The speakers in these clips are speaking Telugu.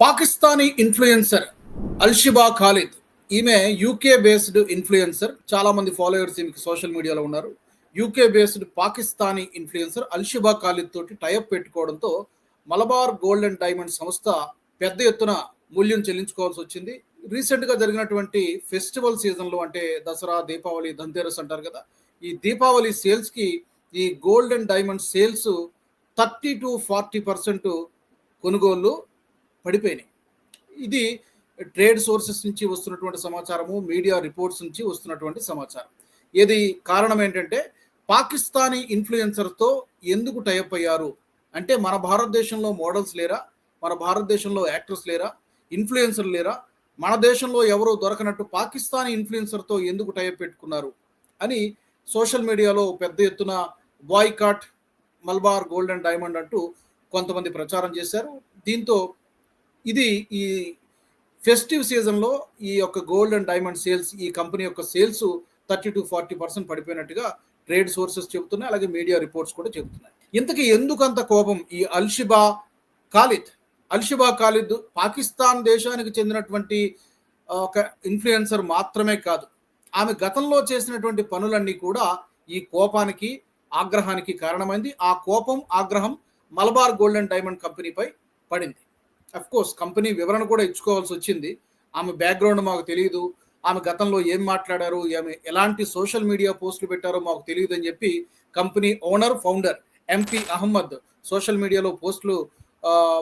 పాకిస్తానీ ఇన్ఫ్లుయెన్సర్ అల్షిబా ఖాలిద్. ఈమె యూకే బేస్డ్ ఇన్ఫ్లుయెన్సర్ చాలా మంది ఫాలోయర్స్ ఈమెకి సోషల్ మీడియాలో ఉన్నారు. UK based Pakistani influencer Alshiba Khalid తోటి టైఅప్ పెట్టుకోవడంతో మలబార్ గోల్డ్ అండ్ డైమండ్ సంస్థ పెద్ద ఎత్తున మూల్యం చెల్లించుకోవాల్సి వచ్చింది. రీసెంట్గా జరిగినటువంటి ఫెస్టివల్ సీజన్లో అంటే దసరా దీపావళి ధన్తేరస్ అంటారు కదా ఈ దీపావళి సేల్స్కి ఈ gold and diamond sales thirty to forty percent కొనుగోళ్ళు పడిపోయినాయి. ఇది ట్రేడ్ సోర్సెస్ నుంచి వస్తున్నటువంటి సమాచారము మీడియా రిపోర్ట్స్ నుంచి వస్తున్నటువంటి సమాచారం. ఇది కారణం ఏంటంటే పాకిస్తానీ ఇన్ఫ్లుయెన్సర్తో ఎందుకు టైప్ అయ్యారు? అంటే మన భారతదేశంలో మోడల్స్ లేరా? మన భారతదేశంలో యాక్టర్స్ లేరా? ఇన్ఫ్లుయెన్సర్ లేరా? మన దేశంలో ఎవరో దొరకనట్టు పాకిస్తానీ ఇన్ఫ్లుయెన్సర్తో ఎందుకు టైప్ పెట్టుకున్నారు? అని సోషల్ మీడియాలో పెద్ద ఎత్తున boycott Malabar gold and diamond అంటూ కొంతమంది ప్రచారం చేశారు. దీంతో ఇది ఈ ఫెస్టివ్ సీజన్లో ఈ యొక్క గోల్డ్ అండ్ డైమండ్ సేల్స్ ఈ కంపెనీ యొక్క sales thirty to forty percent పడిపోయినట్టుగా trade sources చెబుతున్నాయి అలాగే మీడియా రిపోర్ట్స్ కూడా చెబుతున్నాయి. ఇంతకీ ఎందుకంత కోపం ఈ అల్షిబా ఖాలిద్? అల్షిబా ఖాలిద్ పాకిస్తాన్ దేశానికి చెందినటువంటి ఒక ఇన్ఫ్లుయెన్సర్ మాత్రమే కాదు. ఆమె గతంలో చేసినటువంటి పనులన్నీ కూడా ఈ కోపానికి ఆగ్రహానికి కారణమైంది. ఆ కోపం ఆగ్రహం మలబార్ గోల్డ్ అండ్ డైమండ్ కంపెనీపై పడింది. కోర్స్ కంపెనీ వివరణ కూడా ఇచ్చుకోవాల్సి వచ్చింది. ఆమె బ్యాక్గ్రౌండ్ మాకు తెలియదు ఆమె గతంలో ఏం మాట్లాడారు? ఆమె ఎలాంటి సోషల్ మీడియా పోస్టులు పెట్టారో మాకు తెలియదు అని చెప్పి company owner founder MP Ahmad social మీడియాలో పోస్టులు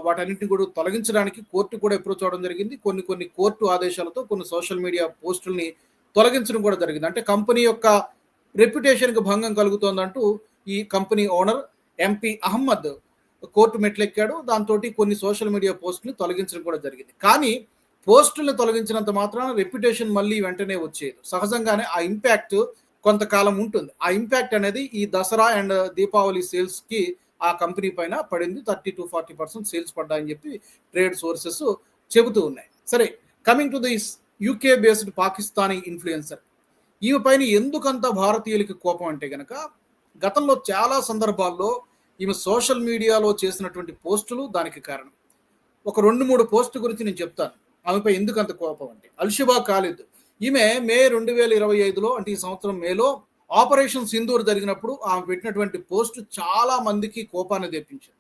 వాటన్నింటిని కూడా తొలగించడానికి కోర్టు కూడా అప్రోచ్ అవడం జరిగింది. కొన్ని కొన్ని కోర్టు ఆదేశాలతో కొన్ని సోషల్ మీడియా పోస్టుల్ని తొలగించడం కూడా జరిగింది. అంటే కంపెనీ యొక్క రెప్యుటేషన్కి భంగం కలుగుతోందంటూ ఈ company owner MP Ahmad court మెట్లెక్కాడు. దాంతో కొన్ని సోషల్ మీడియా పోస్టులు తొలగించడం కూడా జరిగింది. కానీ పోస్టులను తొలగించినంత మాత్రాన రెప్యుటేషన్ మళ్ళీ వెంటనే వచ్చేది సహజంగానే ఆ ఇంపాక్ట్ కొంతకాలం ఉంటుంది. ఆ ఇంపాక్ట్ అనేది ఈ దసరా అండ్ దీపావళి సేల్స్కి ఆ కంపెనీ పైన పడింది. Thirty to forty percent sales పడ్డాయని చెప్పి ట్రేడ్ సోర్సెస్ చెబుతూ ఉన్నాయి. సరే coming to this UK based Pakistani influencer. ఈమె పైన ఎందుకంత భారతీయులకి కోపం అంటే గనక గతంలో చాలా సందర్భాల్లో ఈమె సోషల్ మీడియాలో చేసినటువంటి పోస్టులు దానికి కారణం. ఒక రెండు మూడు పోస్టు గురించి నేను చెప్తాను. ఆమెపై ఎందుకు అంత కోపం అంటే అల్షిబా ఖాలిద్. ఈమె మే రెండు వేల ఇరవై ఐదులో అంటే ఈ సంవత్సరం మేలో ఆపరేషన్ సింధూర్ జరిగినప్పుడు ఆమె పెట్టినటువంటి పోస్ట్ చాలా మందికి కోపాన్ని తెప్పించింది.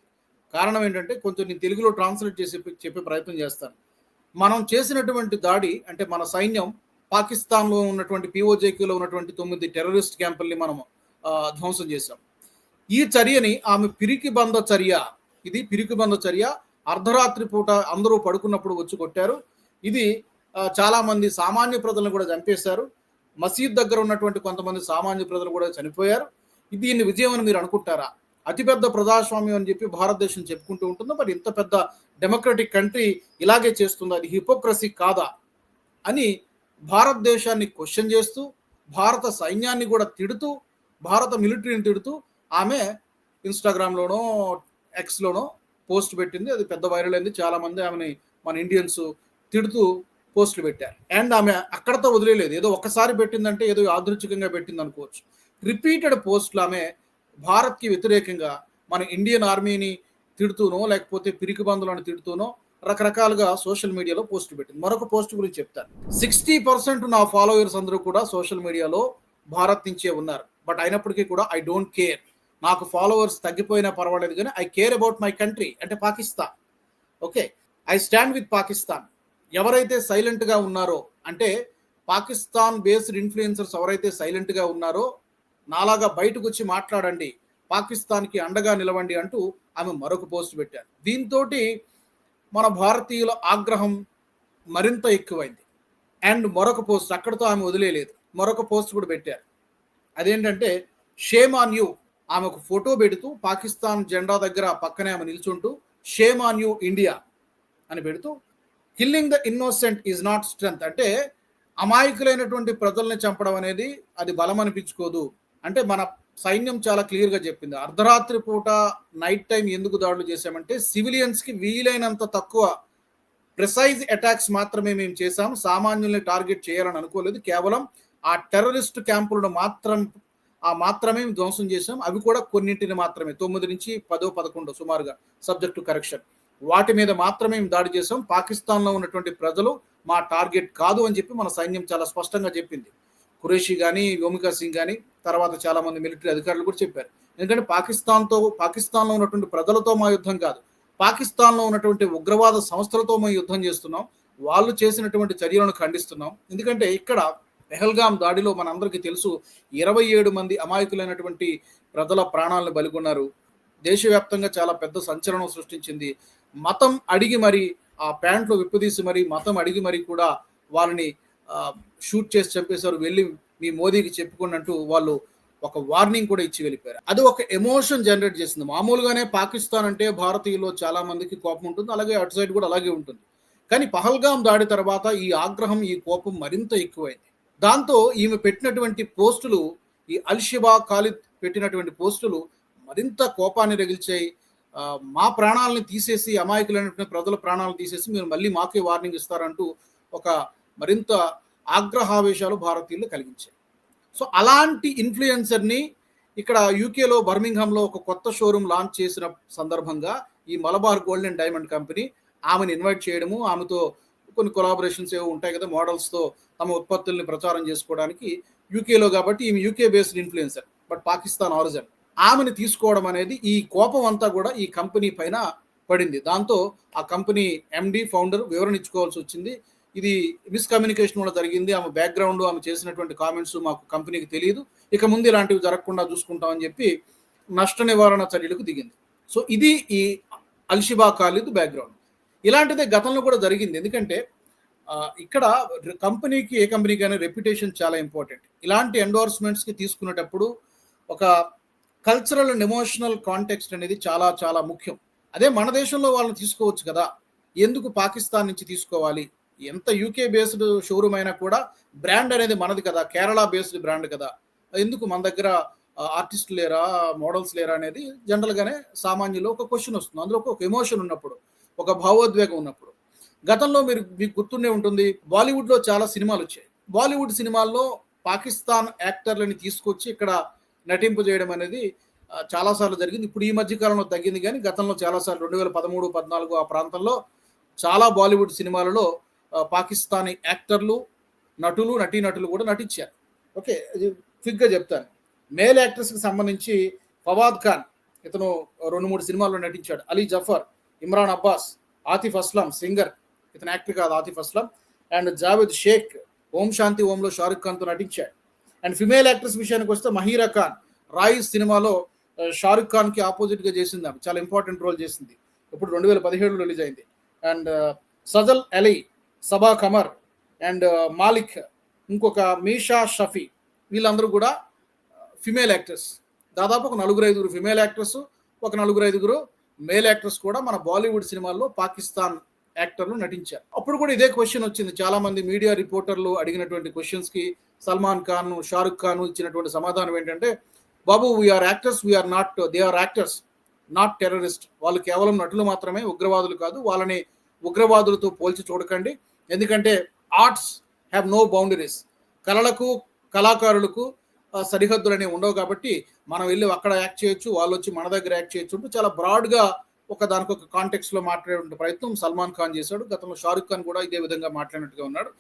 కారణం ఏంటంటే కొంచెం నేను తెలుగులో ట్రాన్స్లేట్ చేసి చెప్పే ప్రయత్నం చేస్తాను. మనం చేసినటువంటి దాడి అంటే మన సైన్యం పాకిస్తాన్లో ఉన్నటువంటి పిఓజేక్యూలో ఉన్నటువంటి తొమ్మిది టెర్రరిస్ట్ క్యాంపుల్ని మనం ధ్వంసం చేశాం. ఈ చర్యని ఆమె పిరికి బంద చర్య. ఇది పిరికి బంద చర్య. అర్ధరాత్రి పూట అందరూ పడుకున్నప్పుడు వచ్చి కొట్టారు. ఇది చాలామంది సామాన్య ప్రజలను కూడా చంపేశారు. మసీద్ దగ్గర ఉన్నటువంటి కొంతమంది సామాన్య ప్రజలు కూడా చనిపోయారు. దీన్ని విజయం అని మీరు అనుకుంటారా? అతిపెద్ద ప్రజాస్వామ్యం అని చెప్పి భారతదేశం చెప్పుకుంటూ ఉంటుందో. మరి ఇంత పెద్ద డెమోక్రటిక్ కంట్రీ ఇలాగే చేస్తుందా? అది హిపోక్రసీ కాదా? అని భారతదేశాన్ని క్వశ్చన్ చేస్తూ భారత సైన్యాన్ని కూడా తిడుతూ భారత మిలిటరీని తిడుతూ ఆమె ఇన్స్టాగ్రామ్లోనో ఎక్స్లోనో పోస్ట్ పెట్టింది. అది పెద్ద వైరల్ అయింది. చాలామంది ఆమెని మన ఇండియన్స్ తిడుతూ పోస్టులు పెట్టారు. అండ్ ఆమె అక్కడతో వదిలేదు ఏదో ఒక్కసారి పెట్టిందంటే ఏదో యాదృచ్ఛికంగా పెట్టింది అనుకోవచ్చు. రిపీటెడ్ పోస్టులు ఆమె భారత్కి వ్యతిరేకంగా మన ఇండియన్ ఆర్మీని తిడుతూనో లేకపోతే పిరికి బంధువులను తిడుతూనో రకరకాలుగా సోషల్ మీడియాలో పోస్ట్ పెట్టింది. మరొక పోస్ట్ గురించి చెప్తాను. సిక్స్టీ పర్సెంట్ నా ఫాలోవర్స్ అందరూ కూడా సోషల్ మీడియాలో భారత్ నుంచే ఉన్నారు. బట్ అయినప్పటికీ కూడా ఐ డోంట్ కేర్. నాకు ఫాలోవర్స్ తగ్గిపోయినా పర్వాలేదు కానీ I care about my country అంటే Pakistan. Okay I stand with Pakistan. ఎవరైతే సైలెంట్గా ఉన్నారో అంటే పాకిస్తాన్ బేస్డ్ ఇన్ఫ్లుయెన్సర్స్ ఎవరైతే సైలెంట్గా ఉన్నారో నాలాగా బయటకు వచ్చి మాట్లాడండి పాకిస్తాన్కి అండగా నిలవండి అంటూ ఆమె మరొక పోస్ట్ పెట్టారు. దీంతో మన భారతీయుల ఆగ్రహం మరింత ఎక్కువైంది. అండ్ మరొక పోస్ట్ అక్కడితో ఆమె వదిలేదు మరొక పోస్ట్ కూడా పెట్టారు. అదేంటంటే షేమ్ ఆన్ యూ ఆమె ఒక ఫోటో పెడుతూ పాకిస్తాన్ జెండా దగ్గర పక్కనే ఆమె నిల్చుంటూ షేమ్ ఆన్ యూ ఇండియా అని పెడుతూ killing the innocent is not strength అంటే అమాయకులైనటువంటి ప్రజల్ని చంపడం అనేది అది బలం అనిపించుకోదు. అంటే మన సైన్యం చాలా క్లియర్గా చెప్పింది. అర్ధరాత్రి పూట నైట్ టైం ఎందుకు దాడులు చేశామంటే సివిలియన్స్కి వీలైనంత తక్కువ ప్రిసైజ్ అటాక్స్ మాత్రమే మేము చేశాము సామాన్యుల్ని టార్గెట్ చేయాలని అనుకోలేదు. కేవలం ఆ టెర్రరిస్ట్ క్యాంపులను మాత్రం ఆ మాత్రమే ధ్వంసం చేసాం అవి కూడా కొన్నింటిని మాత్రమే. తొమ్మిది నుంచి పదో పదకొండు సుమారుగా సబ్జెక్టు కరెక్షన్ వాటి మీద మాత్రమే దాడి చేసాం పాకిస్తాన్లో ఉన్నటువంటి ప్రజలు మా టార్గెట్ కాదు అని చెప్పి మన సైన్యం చాలా స్పష్టంగా చెప్పింది. ఖురేషి కానీ వ్యోమికా సింగ్ కానీ తర్వాత చాలా మంది మిలిటరీ అధికారులు కూడా చెప్పారు. ఎందుకంటే పాకిస్తాన్తో పాకిస్తాన్లో ఉన్నటువంటి ప్రజలతో మా యుద్ధం కాదు. పాకిస్తాన్లో ఉన్నటువంటి ఉగ్రవాద సంస్థలతో మేము యుద్ధం చేస్తున్నాం. వాళ్ళు చేసినటువంటి చర్యలను ఖండిస్తున్నాం. ఎందుకంటే ఇక్కడ పెహల్గాం దాడిలో మనందరికీ తెలుసు ఇరవై ఏడు మంది అమాయకులైనటువంటి ప్రజల ప్రాణాలను బలిగొన్నారు. దేశవ్యాప్తంగా చాలా పెద్ద సంచలనం సృష్టించింది. మతం అడిగి మరి ఆ ప్యాంట్లు విప్పదీసి మరి మతం అడిగి మరి కూడా వాళ్ళని షూట్ చేసి చంపేశారు. వెళ్ళి మీ మోదీకి చెప్పుకున్నట్టు వాళ్ళు ఒక వార్నింగ్ కూడా ఇచ్చి వెళ్ళిపోయారు. అది ఒక ఎమోషన్ జనరేట్ చేసింది. మామూలుగానే పాకిస్తాన్ అంటే భారతీయులు చాలా మందికి కోపం ఉంటుంది. అలాగే అటు సైడ్ కూడా అలాగే ఉంటుంది. కానీ పహల్గాం దాడి తర్వాత ఈ ఆగ్రహం ఈ కోపం మరింత ఎక్కువైంది. దాంతో ఈమె పెట్టినటువంటి పోస్టులు ఈ అల్షిబా ఖాలిద్ పెట్టినటువంటి పోస్టులు మరింత కోపాన్ని రగిల్చాయి. మా ప్రాణాలను తీసేసి అమాయకులైనటువంటి ప్రజల ప్రాణాలను తీసేసి మీరు మళ్ళీ మాకే వార్నింగ్ ఇస్తారంటూ ఒక మరింత ఆగ్రహావేశాలు భారతీయులు కలిగించాయి. సో అలాంటి ఇన్ఫ్లుయెన్సర్ని ఇక్కడ యూకేలో బర్మింగ్హామ్లో ఒక కొత్త షోరూమ్ లాంచ్ చేసిన సందర్భంగా ఈ Malabar gold and diamond company ఆమెను ఇన్వైట్ చేయడము ఆమెతో కొన్ని కొలాబరేషన్స్ ఏవో ఉంటాయి కదా మోడల్స్తో తమ ఉత్పత్తుల్ని ప్రచారం చేసుకోవడానికి యూకేలో కాబట్టి ఈమె UK based influencer but Pakistan origin ఆమెను తీసుకోవడం అనేది ఈ కోపం అంతా కూడా ఈ కంపెనీ పైన పడింది. దాంతో ఆ కంపెనీ ఎండి ఫౌండర్ వివరణ ఇచ్చుకోవాల్సి వచ్చింది. ఇది మిస్కమ్యూనికేషన్ కూడా జరిగింది. ఆమె బ్యాక్గ్రౌండ్ ఆమె చేసినటువంటి కామెంట్స్ మాకు కంపెనీకి తెలియదు. ఇక ముందు ఇలాంటివి జరగకుండా చూసుకుంటామని చెప్పి నష్ట నివారణ చర్యలకు దిగింది. సో ఇది ఈ అల్షిబా ఖాలిద్ బ్యాక్గ్రౌండ్ ఇలాంటిదే గతంలో కూడా జరిగింది. ఎందుకంటే ఇక్కడ కంపెనీకి ఏ కంపెనీకైనా రెప్యుటేషన్ చాలా ఇంపార్టెంట్. ఇలాంటి ఎండోర్స్మెంట్స్కి తీసుకునేటప్పుడు ఒక కల్చరల్ అండ్ ఎమోషనల్ కాంటెక్స్ట్ అనేది చాలా చాలా ముఖ్యం. అదే మన దేశంలో వాళ్ళని తీసుకోవచ్చు కదా. ఎందుకు పాకిస్తాన్ నుంచి తీసుకోవాలి? ఎంత యూకే బేస్డ్ షోరూమ్ అయినా కూడా బ్రాండ్ అనేది మనది కదా. కేరళ బేస్డ్ బ్రాండ్ కదా. ఎందుకు మన దగ్గర ఆర్టిస్ట్ లేరా మోడల్స్ లేరా అనేది జనరల్గానే సామాన్యులో ఒక క్వశ్చన్ వస్తుంది. అందులో ఒక ఎమోషన్ ఉన్నప్పుడు. ఒక భావోద్వేగం ఉన్నప్పుడు. గతంలో మీరు మీకు గుర్తుండే ఉంటుంది బాలీవుడ్లో చాలా సినిమాలు వచ్చాయి. బాలీవుడ్ సినిమాల్లో పాకిస్తాన్ యాక్టర్లని తీసుకొచ్చి ఇక్కడ నటింపు చేయడం అనేది చాలాసార్లు జరిగింది. ఇప్పుడు ఈ మధ్య కాలంలో తగ్గింది కానీ గతంలో చాలాసార్లు రెండు వేల పదమూడు పద్నాలుగు ఆ ప్రాంతంలో చాలా బాలీవుడ్ సినిమాలలో పాకిస్తానీ యాక్టర్లు నటులు నటీనటులు కూడా నటించారు. ఓకే క్విక్గా చెప్తాను. మేల్ యాక్టర్స్కి సంబంధించి ఫవాద్ ఖాన్ ఇతను రెండు మూడు సినిమాల్లో నటించాడు. అలీ జఫర్ ఇమ్రాన్ అబ్బాస్ ఆతిఫ్ అస్లాం సింగర్ ఇతను యాక్టర్ కాదు ఆతిఫ్ అస్లాం అండ్ జావేద్ షేక్ ఓం శాంతి ఓంలో షారుఖ్ ఖాన్తో నటించాడు. అండ్ ఫిమేల్ యాక్ట్రెస్ విషయానికి వస్తే మహీరా ఖాన్ రాయిస్ సినిమాలో షారుఖ్ ఖాన్కి ఆపోజిట్గా చేసింది ఆమె. చాలా ఇంపార్టెంట్ రోల్ చేసింది. ఇప్పుడు రెండు వేల పదిహేడులో రిలీజ్ అయింది. అండ్ సజల్ అలీ సబా ఖమర్ అండ్ మాలిక్ ఇంకొక మీషా షఫీ వీళ్ళందరూ కూడా ఫిమేల్ యాక్టర్స్. దాదాపు ఒక నలుగురు ఐదుగురు ఫిమేల్ యాక్టర్స్ ఒక నలుగురు ఐదుగురు మేల్ యాక్టర్స్ కూడా మన బాలీవుడ్ సినిమాల్లో పాకిస్తాన్ యాక్టర్లు నటించారు. అప్పుడు కూడా ఇదే క్వశ్చన్ వచ్చింది. చాలా మంది మీడియా రిపోర్టర్లు అడిగినటువంటి క్వశ్చన్స్కి సల్మాన్ ఖాన్ షారుఖ్ ఖాన్ ఇచ్చినటువంటి సమాధానం ఏంటంటే బాబు we're actors we're not they are actors not terrorist వాళ్ళు కేవలం నటులు మాత్రమే ఉగ్రవాదులు కాదు. వాళ్ళని ఉగ్రవాదులతో పోల్చి చూడకండి. ఎందుకంటే ఆర్ట్స్ హ్యావ్ నో బౌండరీస్ కళలకు కళాకారులకు సరిహద్దులు అనేవి ఉండవు కాబట్టి మనం వెళ్ళి అక్కడ యాక్ట్ చేయొచ్చు వాళ్ళు వచ్చి మన దగ్గర యాక్ట్ చేయొచ్చు చాలా బ్రాడ్గా ఒక దానికి ఒక కాంటెక్స్లో మాట్లాడే ప్రయత్నం సల్మాన్ ఖాన్ చేశాడు. గతంలో షారుఖ్ ఖాన్ కూడా ఇదే విధంగా మాట్లాడినట్టుగా ఉన్నాడు.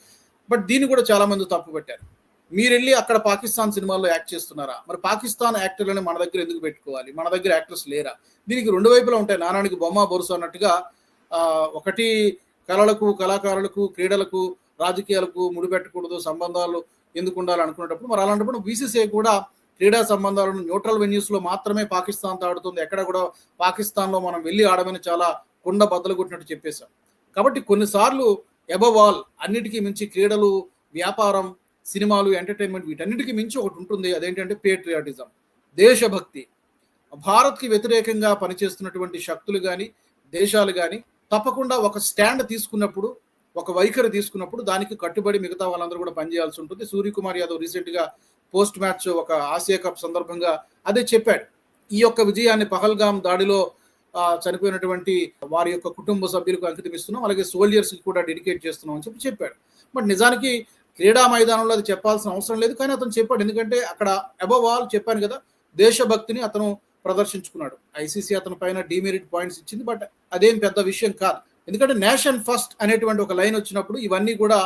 బట్ దీన్ని కూడా చాలా మంది తప్పు పెట్టారు. మీరు వెళ్ళి అక్కడ పాకిస్తాన్ సినిమాల్లో యాక్ట్ చేస్తున్నారా? మరి పాకిస్తాన్ యాక్టర్లని మన దగ్గర ఎందుకు పెట్టుకోవాలి? మన దగ్గర యాక్టర్స్ లేరా? దీనికి రెండు వైపులా ఉంటాయి. నానానికి బొమ్మ బొరుసు అన్నట్టుగా ఒకటి కళలకు కళాకారులకు క్రీడలకు రాజకీయాలకు ముడిపెట్టకూడదు సంబంధాలు ఎందుకు ఉండాలి అనుకునేటప్పుడు మరి అలాంటప్పుడు బీసీసీఐ కూడా క్రీడా సంబంధాలను న్యూట్రల్ వెన్యూస్లో మాత్రమే పాకిస్తాన్తో ఆడుతుంది ఎక్కడ కూడా పాకిస్తాన్లో మనం వెళ్ళి ఆడమని చాలా కుండ బద్దలు కొట్టినట్టు చెప్పేశాం కాబట్టి కొన్నిసార్లు ఎబవ్ ఆల్ అన్నిటికీ మించి క్రీడలు వ్యాపారం సినిమాలు ఎంటర్టైన్మెంట్ వీటన్నిటికీ మించి ఒకటి ఉంటుంది. అదేంటంటే పేట్రియాటిజం దేశభక్తి. భారత్కి వ్యతిరేకంగా పనిచేస్తున్నటువంటి శక్తులు కానీ దేశాలు కానీ తప్పకుండా ఒక స్టాండ్ తీసుకున్నప్పుడు ఒక వైఖరి తీసుకున్నప్పుడు దానికి కట్టుబడి మిగతా వాళ్ళందరూ కూడా పనిచేయాల్సి ఉంటుంది. సూర్యకుమార్ యాదవ్ రీసెంట్గా పోస్ట్ మ్యాచ్ ఒక ఆసియా కప్ సందర్భంగా అదే చెప్పాడు. ఈ యొక్క విజయాన్ని పహల్గాం దాడిలో చనిపోయినటువంటి వారి యొక్క కుటుంబ సభ్యులకు అంకితం ఇస్తున్నాం అలాగే సోల్జర్స్కి కూడా డెడికేట్ చేస్తున్నాం అని చెప్పి చెప్పాడు. బట్ నిజానికి క్రీడా మైదానంలో అది చెప్పాల్సిన అవసరం లేదు. కానీ అతను చెప్పాడు. ఎందుకంటే అక్కడ అబవ్ ఆల్ చెప్పాను కదా దేశభక్తిని అతను ప్రదర్శించుకున్నాడు. ఐసీసీ అతని పైన డిమెరిట్ పాయింట్స్ ఇచ్చింది. బట్ అదేం పెద్ద విషయం కాదు. ఎందుకంటే నేషన్ ఫస్ట్ అనేటువంటి ఒక లైన్ వచ్చినప్పుడు ఇవన్నీ కూడా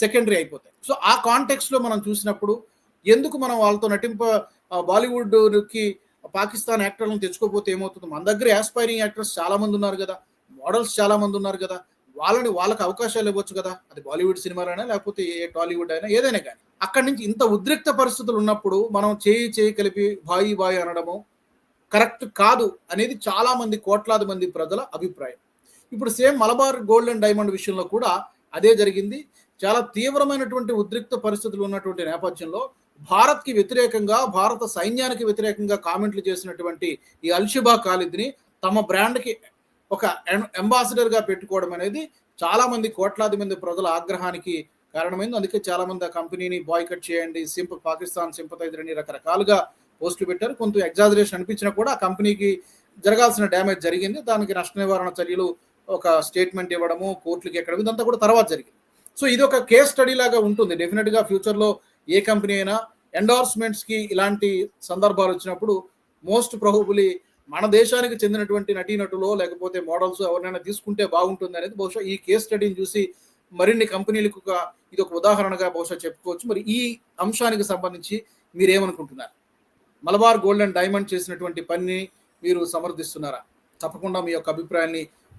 సెకండరీ అయిపోతాయి. సో ఆ కాంటెక్స్లో మనం చూసినప్పుడు ఎందుకు మనం వాళ్ళతో నటింప బాలీవుడ్కి పాకిస్తాన్ యాక్టర్లను తెచ్చుకోకపోతే ఏమవుతుంది? మన దగ్గర ఆస్పైరింగ్ యాక్టర్స్ చాలామంది ఉన్నారు కదా మోడల్స్ చాలామంది ఉన్నారు కదా వాళ్ళని వాళ్ళకి అవకాశాలు ఇవ్వచ్చు కదా అది బాలీవుడ్ సినిమాలైనా లేకపోతే ఏ టాలీవుడ్ అయినా ఏదైనా కానీ. అక్కడి నుంచి ఇంత ఉద్రిక్త పరిస్థితులు ఉన్నప్పుడు మనం చేయి చేయి కలిపి బాయి బాయి అనడము కరెక్ట్ కాదు అనేది చాలామంది కోట్లాది మంది ప్రజల అభిప్రాయం. ఇప్పుడు same Malabar gold and diamond విషయంలో కూడా అదే జరిగింది. చాలా తీవ్రమైనటువంటి ఉద్రిక్త పరిస్థితులు ఉన్నటువంటి నేపథ్యంలో భారత్కి వ్యతిరేకంగా భారత సైన్యానికి వ్యతిరేకంగా కామెంట్లు చేసినటువంటి ఈ అల్షిబా ఖాలిద్ని తమ బ్రాండ్కి ఒక అంబాసిడర్గా పెట్టుకోవడం అనేది చాలామంది కోట్లాది మంది ప్రజల ఆగ్రహానికి కారణమైంది. అందుకే చాలామంది ఆ కంపెనీని బాయ్కట్ చేయండి సింప పాకిస్తాన్ సింపతైజర్ అని రకరకాలుగా పోస్టులు పెట్టారు. కొంత ఎగ్జాజరేషన్ అనిపించినా కూడా ఆ కంపెనీకి జరగాల్సిన డ్యామేజ్ జరిగింది. దానికి నష్ట నివారణ చర్యలు ఒక స్టేట్మెంట్ ఇవ్వడము కోర్టులకు ఎక్కడం ఇదంతా కూడా తర్వాత జరిగింది. సో ఇది ఒక కేస్ స్టడీ లాగా ఉంటుంది. డెఫినెట్గా ఫ్యూచర్లో ఏ కంపెనీ అయినా ఎండార్స్మెంట్స్కి ఇలాంటి సందర్భాలు వచ్చినప్పుడు మోస్ట్ ప్రొహబులీ మన దేశానికి చెందినటువంటి నటీనటులో లేకపోతే మోడల్స్ ఎవరినైనా తీసుకుంటే బాగుంటుంది అనేది బహుశా ఈ కేస్ స్టడీని చూసి మరిన్ని కంపెనీలకు ఒక ఇది ఒక ఉదాహరణగా బహుశా చెప్పుకోవచ్చు. మరి ఈ అంశానికి సంబంధించి మీరేమనుకుంటున్నారు? మలబార్ గోల్డ్ అండ్ డైమండ్ చేసినటువంటి పనిని మీరు సమర్థిస్తున్నారా? తప్పకుండా మీ యొక్క అభిప్రాయాన్ని